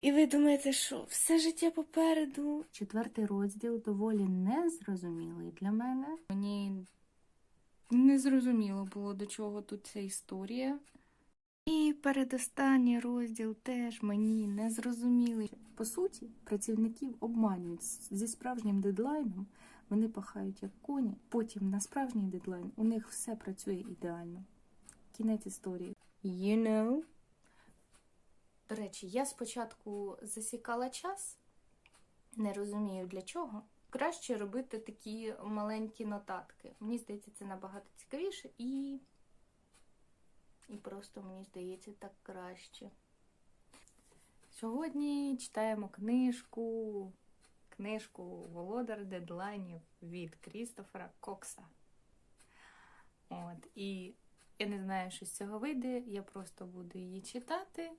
І ви думаєте, що все життя попереду? Четвертий розділ доволі незрозумілий для мене. Мені не зрозуміло було, до чого тут ця історія. І передостанній розділ теж мені не зрозумілий. По суті, працівників обманюють зі справжнім дедлайном. Вони пахають як коні. Потім на справжній дедлайн у них все працює ідеально. Кінець історії. You know? До речі, я спочатку засікала час, не розумію для чого. Краще робити такі маленькі нотатки. Мені здається, це набагато цікавіше і. І просто мені здається так краще. Сьогодні читаємо книжку. Книжку Володар дедлайнів від Крістофера Кокса. От, і я не знаю, що з цього вийде. Я просто буду її читати.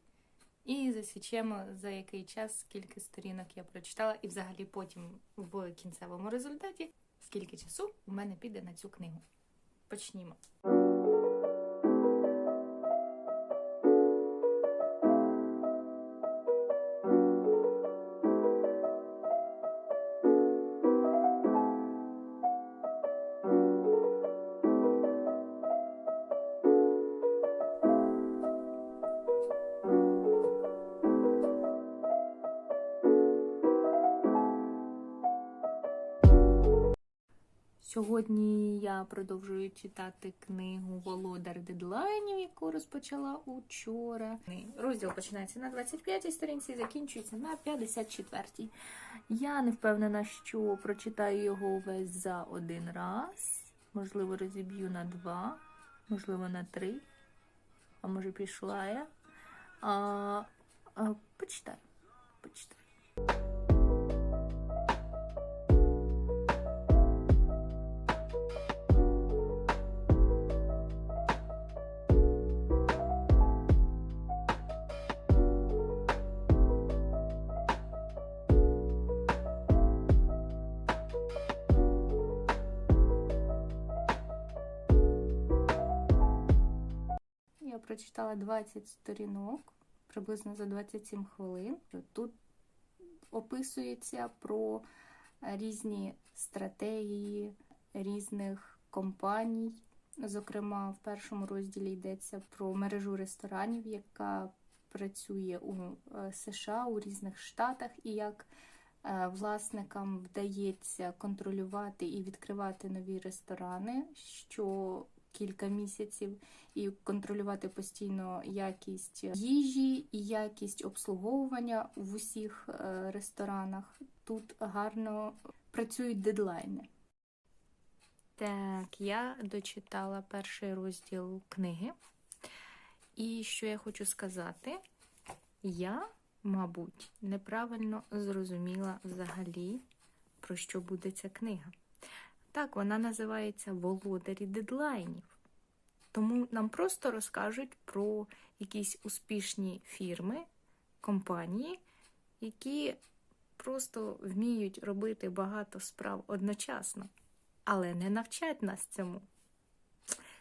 І засічемо за який час, скільки сторінок я прочитала, і взагалі потім в кінцевому результаті, скільки часу у мене піде на цю книгу. Почнімо. Сьогодні я продовжую читати книгу Володар дедлайнів, яку розпочала учора. Розділ починається на 25-й сторінці, закінчується на 54-й. Я не впевнена, що прочитаю його увесь за один раз. Можливо, розіб'ю на два, можливо, на три. А може, пішла я. А, а, почитаю. Почитаю. Прочитала 20 сторінок, приблизно за 27 хвилин. Тут описується про різні стратегії різних компаній. Зокрема, в першому розділі йдеться про мережу ресторанів, яка працює у е, США у різних штатах, і як е, власникам вдається контролювати і відкривати нові ресторани, що кілька місяців, і контролювати постійно якість їжі і якість обслуговування в усіх е, ресторанах. Тут гарно працюють дедлайни. Так, я дочитала перший розділ книги. І що я хочу сказати? Я, мабуть, неправильно зрозуміла взагалі, про що буде ця книга. Так, вона називається Володарі дедлайнів. Тому нам просто розкажуть про якісь успішні фірми, компанії, які просто вміють робити багато справ одночасно, але не навчать нас цьому.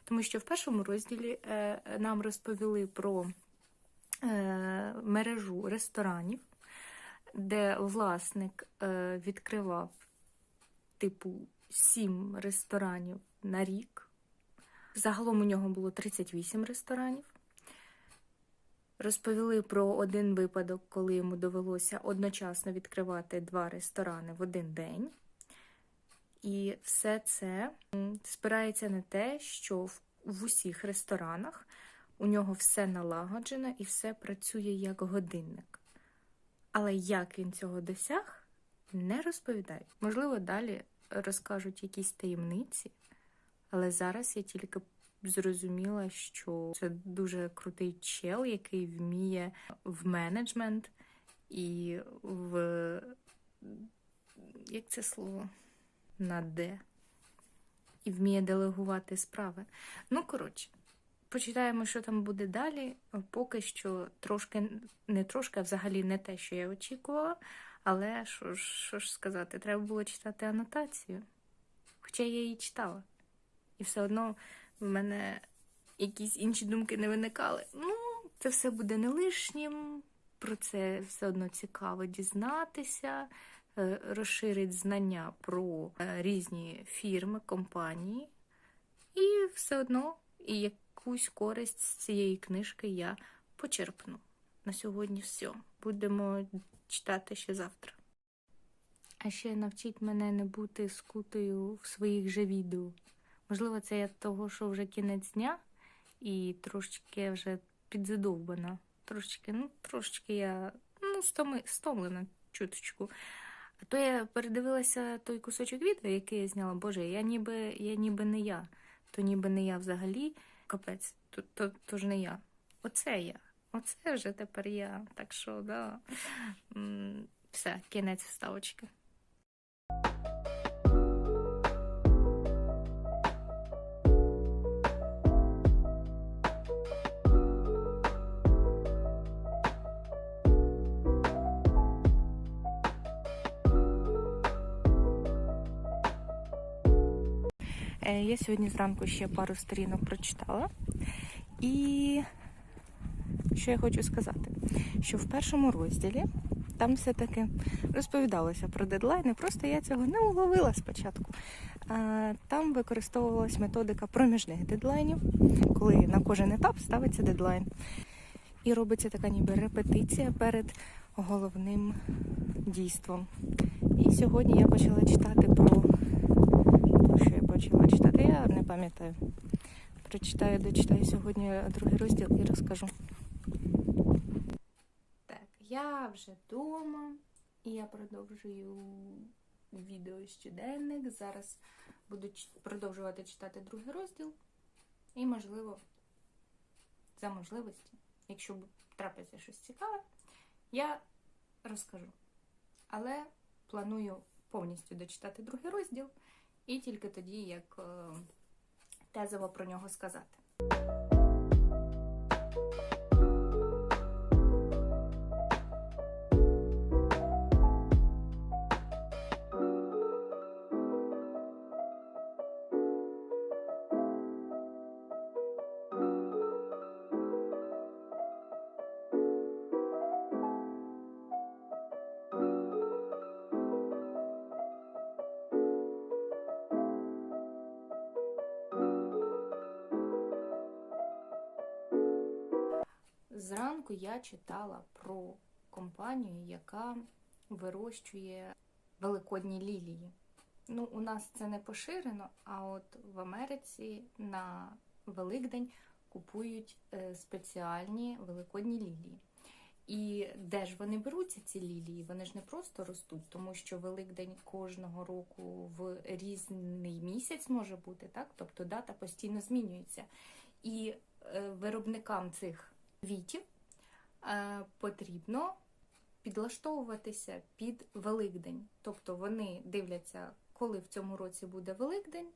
Тому що в першому розділі е, нам розповіли про е, мережу ресторанів, де власник е, відкривав типу сім ресторанів на рік. Загалом у нього було 38 ресторанів. Розповіли про один випадок, коли йому довелося одночасно відкривати два ресторани в один день. І все це спирається на те, що в усіх ресторанах у нього все налагоджено і все працює як годинник. Але як він цього досяг, не розповідають. Можливо, далі розкажуть якісь таємниці, але зараз я тільки зрозуміла, що це дуже крутий чел, який вміє в менеджмент і в. Як це слово? На де? І вміє делегувати справи. Ну, коротше, почитаємо, що там буде далі. Поки що трошки, не трошки, а взагалі не те, що я очікувала. Але що ж, що ж сказати, треба було читати анотацію. Хоча я її читала. І все одно в мене якісь інші думки не виникали. Ну, це все буде не лишнім. про це все одно цікаво дізнатися, е, розширить знання про е, різні фірми, компанії, і все одно і якусь користь з цієї книжки я почерпну. На сьогодні все. Будемо читати ще завтра. А ще навчіть мене не бути скутою в своїх же відео. Можливо, це я того, що вже кінець дня і трошечки вже підзадовбана. Трошечки, ну, трошечки я ну, стоми, стомлена чуточку. А то я передивилася той кусочок відео, який я зняла. Боже, я ніби, я ніби не я. То ніби не я взагалі. Капець, то, то, то ж не я. Оце я. Оце вже тепер я. Так що, да. Все, кінець вставочки. Е, Я сьогодні зранку ще пару сторінок прочитала. І що я хочу сказати? Що в першому розділі там все-таки розповідалося про дедлайни, просто я цього не уловила спочатку. Там використовувалась методика проміжних дедлайнів, коли на кожен етап ставиться дедлайн. І робиться така ніби репетиція перед головним дійством. І сьогодні я почала читати про що я почала читати, я не пам'ятаю. Прочитаю, дочитаю сьогодні другий розділ і розкажу. Так, я вже вдома і я продовжую відео щоденник. Зараз буду продовжувати читати другий розділ. І, можливо, за можливості, якщо трапиться щось цікаве, я розкажу. Але планую повністю дочитати другий розділ і тільки тоді, як е, тезово про нього сказати. Зранку я читала про компанію, яка вирощує великодні лілії. Ну, у нас це не поширено, а от в Америці на Великдень купують е, спеціальні великодні лілії. І де ж вони беруться, ці лілії? Вони ж не просто ростуть, тому що Великдень кожного року в різний місяць може бути, так? Тобто дата постійно змінюється. І е, виробникам цих квітів потрібно підлаштовуватися під Великдень. Тобто вони дивляться, коли в цьому році буде Великдень,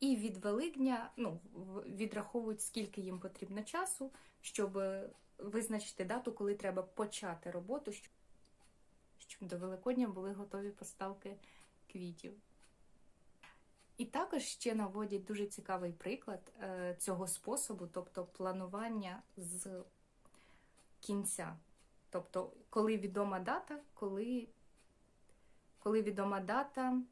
і від Великдня ну, відраховують, скільки їм потрібно часу, щоб е, визначити дату, коли треба почати роботу, щоб, щоб до Великодня були готові поставки квітів. І також ще наводять дуже цікавий приклад е, цього способу, тобто планування з кінця. Тобто, коли відома дата, коли, коли відома дата,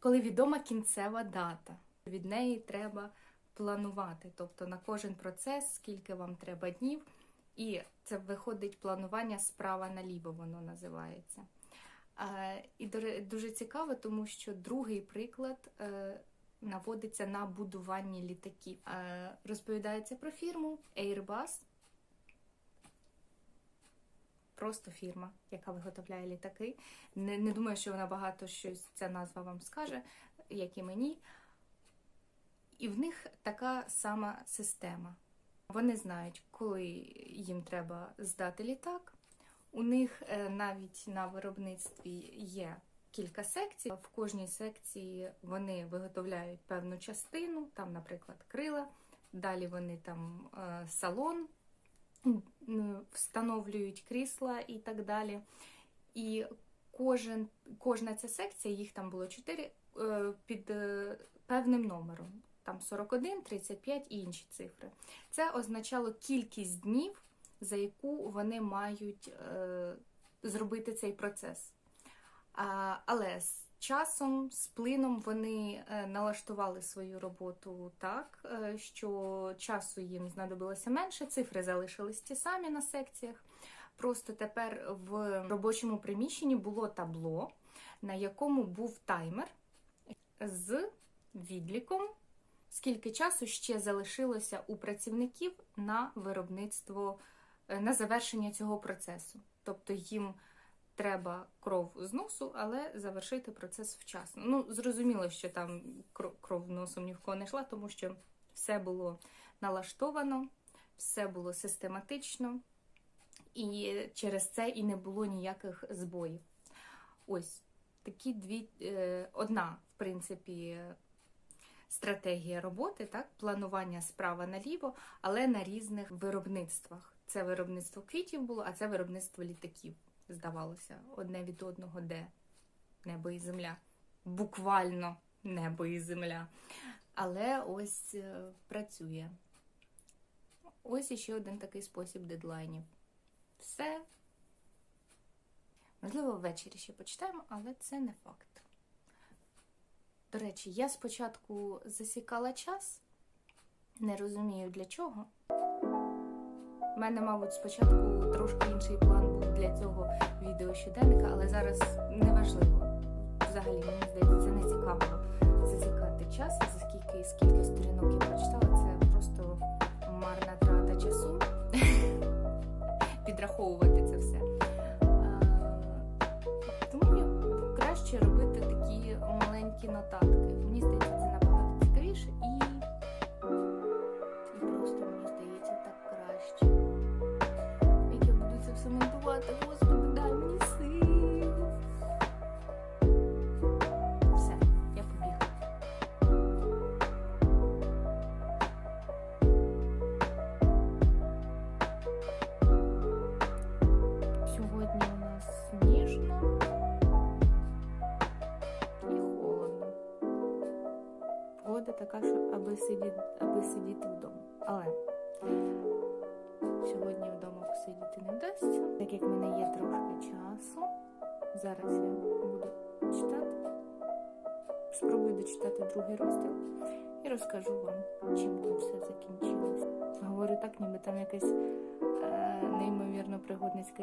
коли відома кінцева дата. Від неї треба планувати. Тобто на кожен процес, скільки вам треба днів. І це виходить планування справа наліво, воно називається. І дуже цікаво, тому що другий приклад е, наводиться на будуванні літаків. Розповідається про фірму Airbus. Просто фірма, яка виготовляє літаки. Не, не думаю, що вона багато щось ця назва вам скаже, як і мені. І в них така сама система. Вони знають, коли їм треба здати літак. У них е, навіть на виробництві є кілька секцій. В кожній секції вони виготовляють певну частину, там, наприклад, крила. Далі вони там е, салон встановлюють крісла і так далі. І кожен, кожна ця секція, їх там було 4, під е, певним номером. Там 41, 35 і інші цифри. Це означало кількість днів, за яку вони мають е, зробити цей процес. Але часом, з плином вони е, налаштували свою роботу так, е, що часу їм знадобилося менше, цифри залишились ті самі на секціях. Просто тепер в робочому приміщенні було табло, на якому був таймер з відліком, скільки часу ще залишилося у працівників на виробництво, е, на завершення цього процесу. Тобто їм треба кров з носу, але завершити процес вчасно. Ну, зрозуміло, що там кров носом ні в кого не йшла, тому що все було налаштовано, все було систематично, і через це і не було ніяких збоїв. Ось такі дві, е, одна, в принципі, стратегія роботи, так, планування справа наліво, але на різних виробництвах. Це виробництво квітів було, а це виробництво літаків. Здавалося, одне від одного, де небо і земля. Буквально небо і земля. Але ось е, працює. Ось іще один такий спосіб дедлайнів. Все. Можливо, ввечері ще почитаємо, але це не факт. До речі, я спочатку засікала час, не розумію для чого. У мене, мабуть, спочатку трошки інший план був для цього відео щоденника, але зараз неважливо. Взагалі, мені здається, це не цікаво засікати час, за скільки, скільки сторінок я прочитала, це просто марна трата часу. Підраховувати це все. Тому я- краще робити такі маленькі нотатки.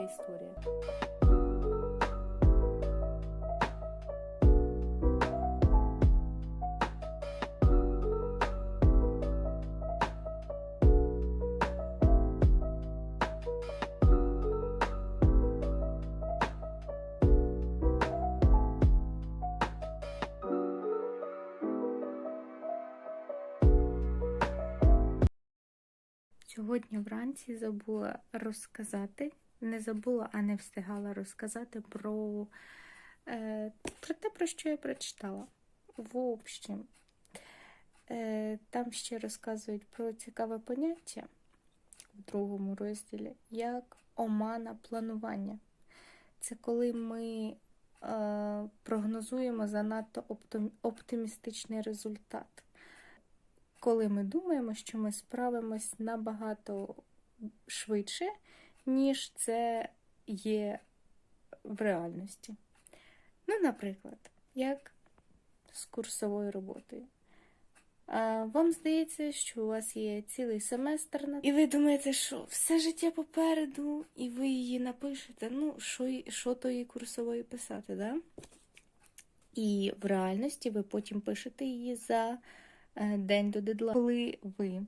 Історія. Сьогодні вранці забула розказати, не забула, а не встигала розказати про, е, про те, про що я прочитала. В общем, е, там ще розказують про цікаве поняття в другому розділі, як омана планування. Це коли ми е, прогнозуємо занадто оптимістичний результат коли ми думаємо, що ми справимось набагато швидше, ніж це є в реальності. Ну, наприклад, як з курсовою роботою. А, Вам здається, що у вас є цілий семестр, і ви думаєте, що все життя попереду, і ви її напишете. Ну, що, що тої курсової писати, да? І в реальності ви потім пишете її за е, день до дедлайну. Коли ви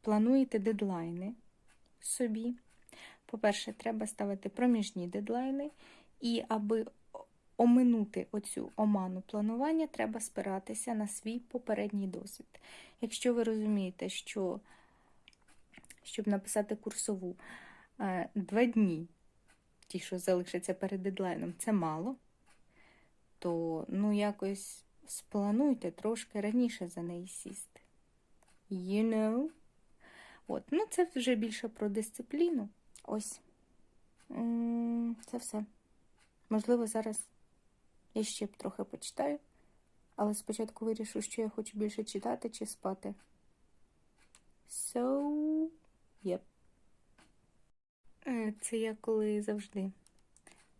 плануєте дедлайни собі, по-перше, треба ставити проміжні дедлайни, і аби оминути оцю оману планування, треба спиратися на свій попередній досвід. Якщо ви розумієте, що щоб написати курсову е, два дні, ті, що залишаться перед дедлайном, це мало, то ну якось сплануйте трошки раніше за неї сісти. You know? От, ну це вже більше про дисципліну. Ось. Це все. Можливо, зараз я ще б трохи почитаю, але спочатку вирішу, що я хочу більше читати чи спати. So, yep. Е, Це я коли завжди.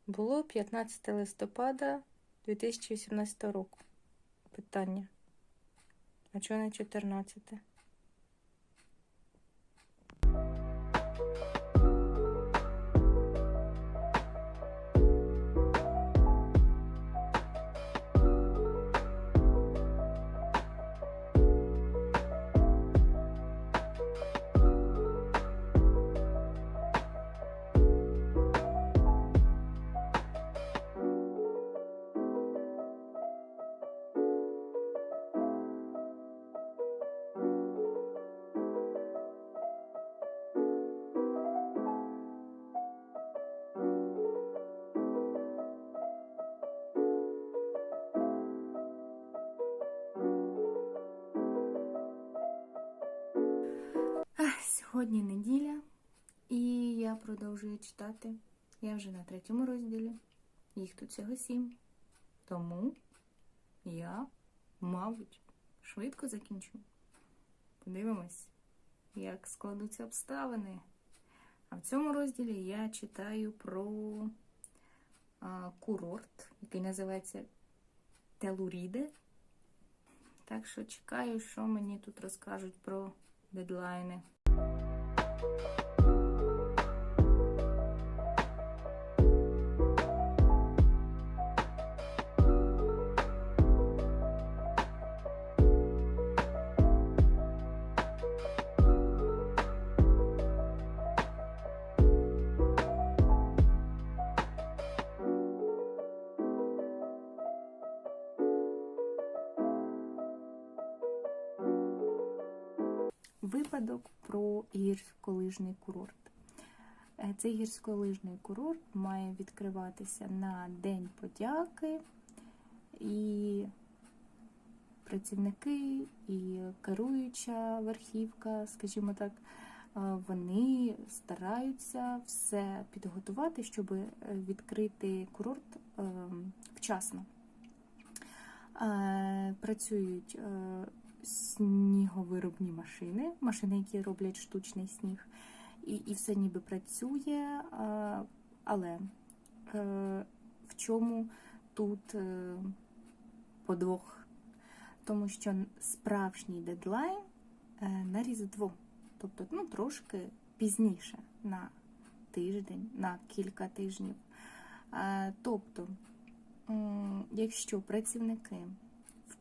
Було 15 листопада 2018 року. Питання. А чого не 14? Сьогодні неділя, і я продовжую читати. Я вже на третьому розділі. Їх тут всього сім. Тому я, мабуть, швидко закінчу. Подивимось, як складуться обставини. А в цьому розділі я читаю про а, курорт, який називається Телуріде. Так що чекаю, що мені тут розкажуть про дедлайни. Випадок про гірськолижний курорт. Е, Цей гірськолижний курорт має відкриватися на День подяки, і працівники, і керуюча верхівка, скажімо так, е, вони стараються все підготувати, щоб е, відкрити курорт е, вчасно. Працюють сніговиробні машини, машини, які роблять штучний сніг, і, і все ніби працює, а, але е, в чому тут е, подвох? Тому що справжній дедлайн е, на Різдво, тобто ну, трошки пізніше, на тиждень, на кілька тижнів. Е, тобто, якщо працівники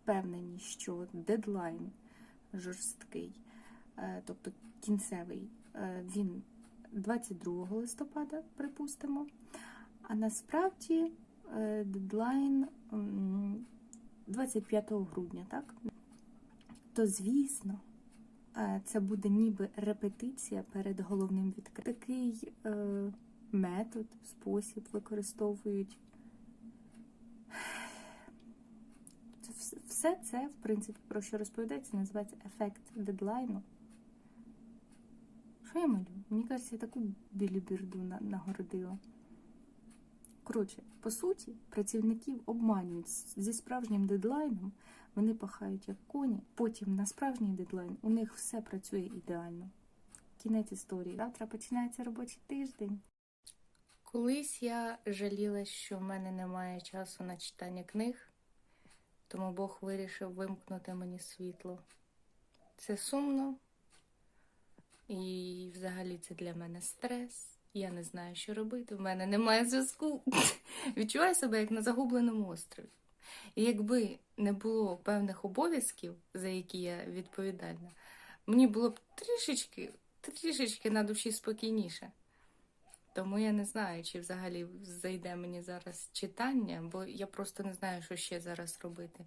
впевнені, що дедлайн жорсткий, е, тобто кінцевий, е, він 22 листопада, припустимо. А насправді е, дедлайн 25 грудня, так? То, звісно, це буде ніби репетиція перед головним відкриттям. Такий метод, спосіб використовують Це вс- Все це, в принципі, про що розповідається, називається ефект дедлайну. Що я малю? Мені кажеться, я таку білібірду нагородила. Коротше, по суті, працівників обманюють зі справжнім дедлайном. Вони пахають як коні. Потім на справжній дедлайн у них все працює ідеально. Кінець історії. Завтра починається робочий тиждень. Колись я жаліла, що в мене немає часу на читання книг, тому Бог вирішив вимкнути мені світло. Це сумно, і взагалі це для мене стрес. Я не знаю, що робити. В мене немає зв'язку. Відчуваю себе як на загубленому острові. І якби не було певних обов'язків, за які я відповідальна, мені було б трішечки, трішечки на душі спокійніше. Тому я не знаю, чи взагалі зайде мені зараз читання, бо я просто не знаю, що ще зараз робити.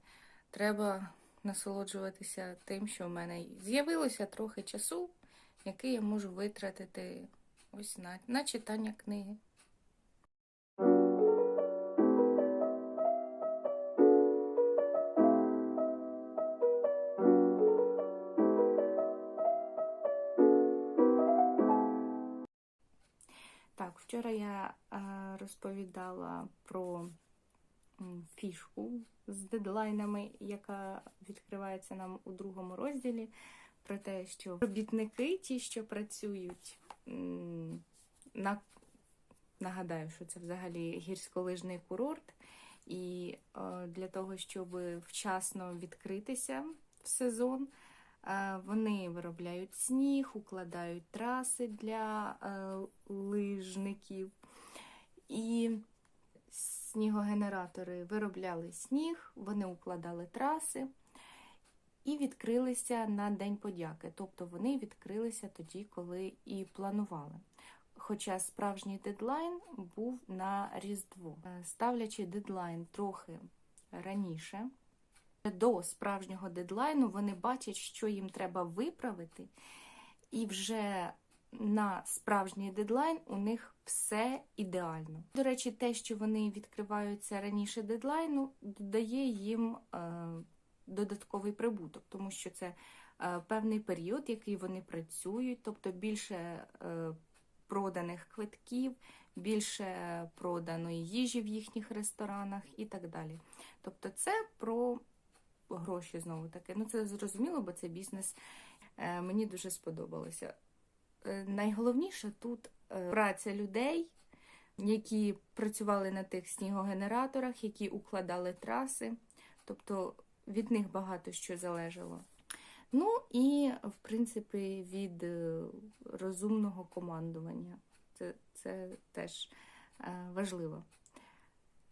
Треба насолоджуватися тим, що в мене з'явилося трохи часу, який я можу витратити ось на, на читання книги. Вчора я е, розповідала про фішку з дедлайнами, яка відкривається нам у другому розділі. Про те, що робітники, ті, що працюють на... нагадаю, що це взагалі гірськолижний курорт. І е, для того, щоб вчасно відкритися в сезон, вони виробляють сніг, укладають траси для е, лижників. І снігогенератори виробляли сніг, вони укладали траси і відкрилися на День подяки. Тобто вони відкрилися тоді, коли і планували. Хоча справжній дедлайн був на Різдво, Е, ставлячи дедлайн трохи раніше. До справжнього дедлайну вони бачать, що їм треба виправити, і вже на справжній дедлайн у них все ідеально. До речі, те, що вони відкриваються раніше дедлайну, додає їм е, додатковий прибуток, тому що це е, певний період, який вони працюють, тобто більше е, проданих квитків, більше проданої їжі в їхніх ресторанах і так далі. Тобто, це про гроші знову таки. Ну, це зрозуміло, бо це бізнес. Е, Мені дуже сподобалося. Е, Найголовніше тут е, праця людей, які працювали на тих снігогенераторах, які укладали траси. Тобто від них багато що залежало. Ну і, в принципі, від розумного командування. Це, це теж важливо.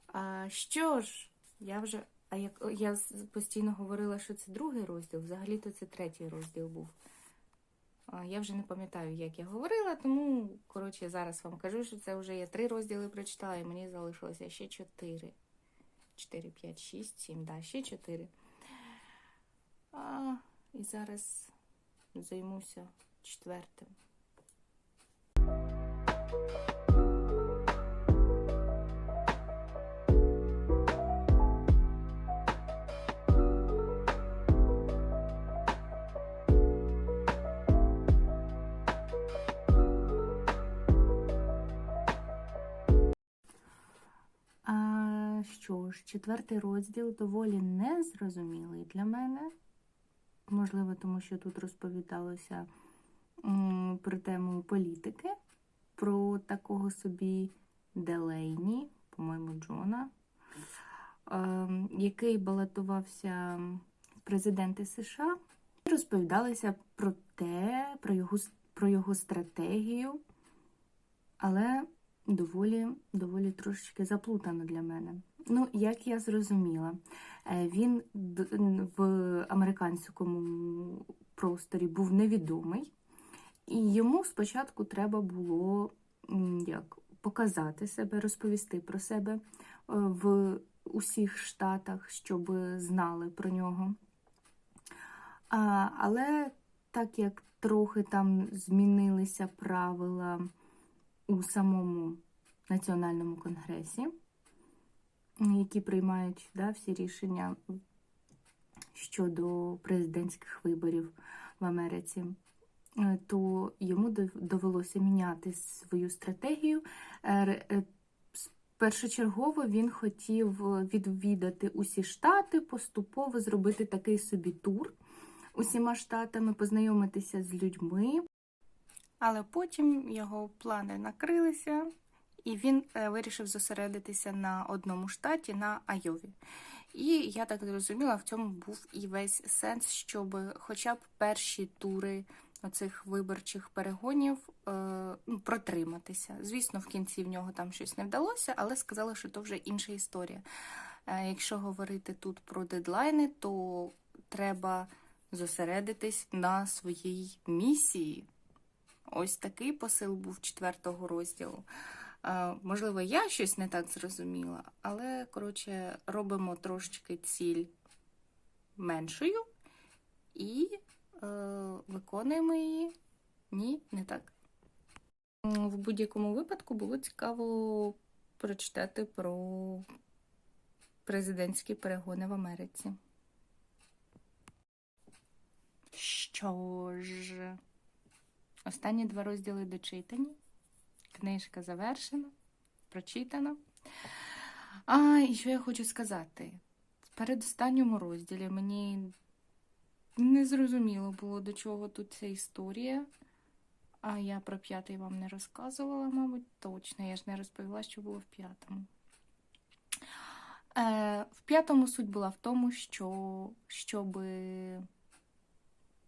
А що ж, я вже. А як я постійно говорила, що це другий розділ, взагалі-то це третій розділ був. Я вже не пам'ятаю, як я говорила, тому, коротше, зараз вам кажу, що це вже я три розділи прочитала, і мені залишилося ще чотири. Чотири, п'ять, шість, сім, да, ще чотири. А, і зараз займуся четвертим. Що ж, четвертий розділ доволі незрозумілий для мене. Можливо, тому що тут розповідалося про тему політики, про такого собі Делейні, по-моєму, Джона, ем, який балотувався в президенти США. Розповідалося про те, про його, про його стратегію, але доволі, доволі трошечки заплутано для мене. Ну, як я зрозуміла, е, він в американському просторі був невідомий, і йому спочатку треба було як, показати себе, розповісти про себе е, в усіх штатах, щоб знали про нього. А, але так як трохи там змінилися правила у самому національному конгресі, які приймають да, всі рішення щодо президентських виборів в Америці, е, то йому довелося міняти свою стратегію. Е, е, Першочергово він хотів відвідати усі штати, поступово зробити такий собі тур усіма штатами, познайомитися з людьми. Але потім його плани накрилися, і він е, вирішив зосередитися на одному штаті, на Айові. І я так зрозуміла, в цьому був і весь сенс, щоб хоча б перші тури оцих виборчих перегонів е, ну, протриматися. Звісно, в кінці в нього там щось не вдалося, але сказали, що то вже інша історія. Е, якщо говорити тут про дедлайни, то треба зосередитись на своїй місії. Ось такий посил був четвертого розділу. Можливо, я щось не так зрозуміла, але, коротше, робимо трошечки ціль меншою і е, виконуємо її. Ні, не так. В будь-якому випадку було цікаво прочитати про президентські перегони в Америці. Що ж, останні два розділи дочитані. Книжка завершена, прочитана. А, і що я хочу сказати? В передостанньому розділі мені не зрозуміло було, до чого тут ця історія. А я про п'ятий вам не розказувала, мабуть, точно. Я ж не розповіла, що було в п'ятому. Е, в п'ятому суть була в тому, що щоб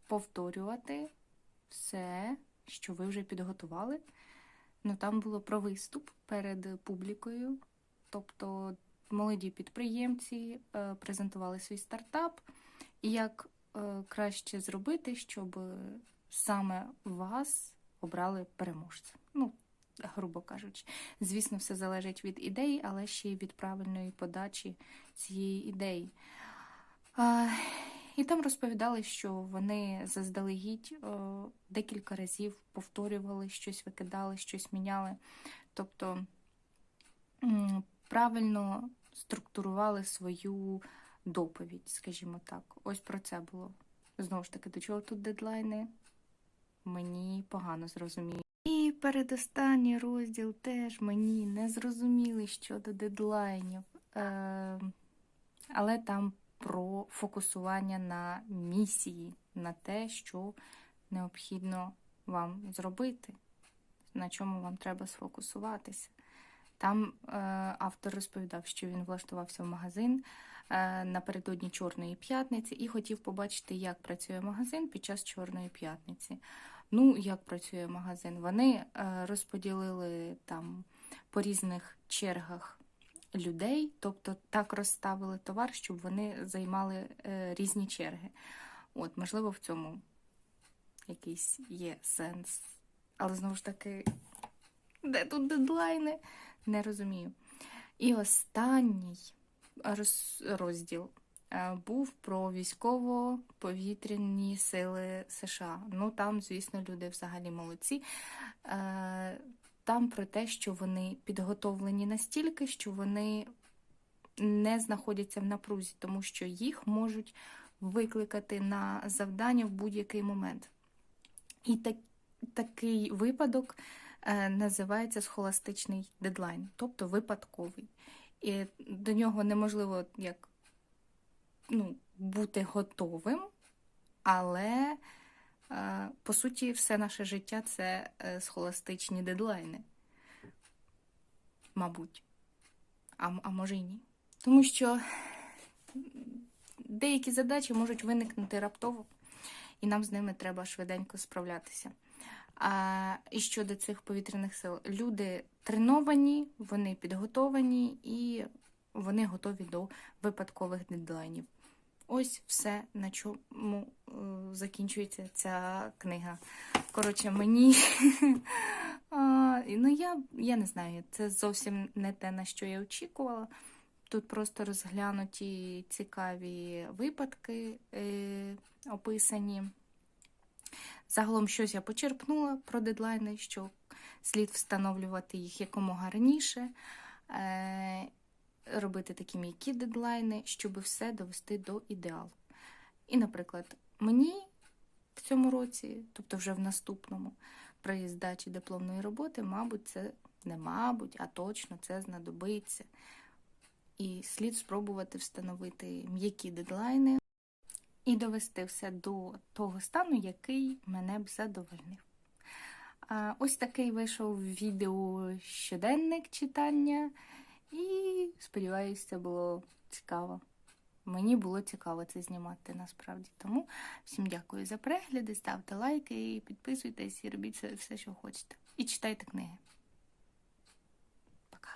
повторювати все, що ви вже підготували. Ну, там було про виступ перед публікою. Тобто молоді підприємці е, презентували свій стартап, і як е, краще зробити, щоб саме вас обрали переможцем. Ну, грубо кажучи. Звісно, все залежить від ідеї, але ще й від правильної подачі цієї ідеї. І там розповідали, що вони заздалегідь е, декілька разів повторювали щось, викидали, щось міняли. Тобто правильно структурували свою доповідь, скажімо так. Ось про це було. Знову ж таки, до чого тут дедлайни? Мені погано зрозуміло. І передостанній розділ теж мені не зрозуміли щодо дедлайнів. Е, але там про фокусування на місії, на те, що необхідно вам зробити, на чому вам треба сфокусуватися. Там е, автор розповідав, що він влаштувався в магазин е, напередодні Чорної п'ятниці і хотів побачити, як працює магазин під час Чорної п'ятниці. Ну, як працює магазин? Вони е, розподілили там по різних чергах людей, тобто так розставили товар, щоб вони займали е, різні черги. От, можливо, в цьому якийсь є сенс. Але знову ж таки, де тут дедлайни? Не розумію. І останній роз, розділ е, був про військово-повітряні сили США. Ну там, звісно, люди взагалі молодці. Там про те, що вони підготовлені настільки, що вони не знаходяться в напрузі, тому що їх можуть викликати на завдання в будь-який момент. І так, такий випадок е, називається схоластичний дедлайн, тобто випадковий. І до нього неможливо як ну, бути готовим, але по суті, все наше життя це е, схоластичні дедлайни. Мабуть. А, а може й ні. Тому що деякі задачі можуть виникнути раптово, і нам з ними треба швиденько справлятися. А, І щодо цих повітряних сил, люди треновані, вони підготовані і вони готові до випадкових дедлайнів. Ось все, на чому е, закінчується ця книга. Коротше, мені. ну, я, я не знаю, це зовсім не те, на що я очікувала. Тут просто розглянуті цікаві випадки е, описані. Загалом щось я почерпнула про дедлайни, що слід встановлювати їх якомога раніше, е, робити такі м'які дедлайни, щоб все довести до ідеалу. І, наприклад, мені в цьому році, тобто вже в наступному, при здачі дипломної роботи, мабуть, це не мабуть, а точно це знадобиться. І слід спробувати встановити м'які дедлайни і довести все до того стану, який мене б задовольнив. Ось такий вийшов відео щоденник читання, і сподіваюся, це було цікаво. Мені було цікаво це знімати насправді. Тому всім дякую за перегляди, ставте лайки, підписуйтесь і робіть все що хочете. І читайте книги. Пока.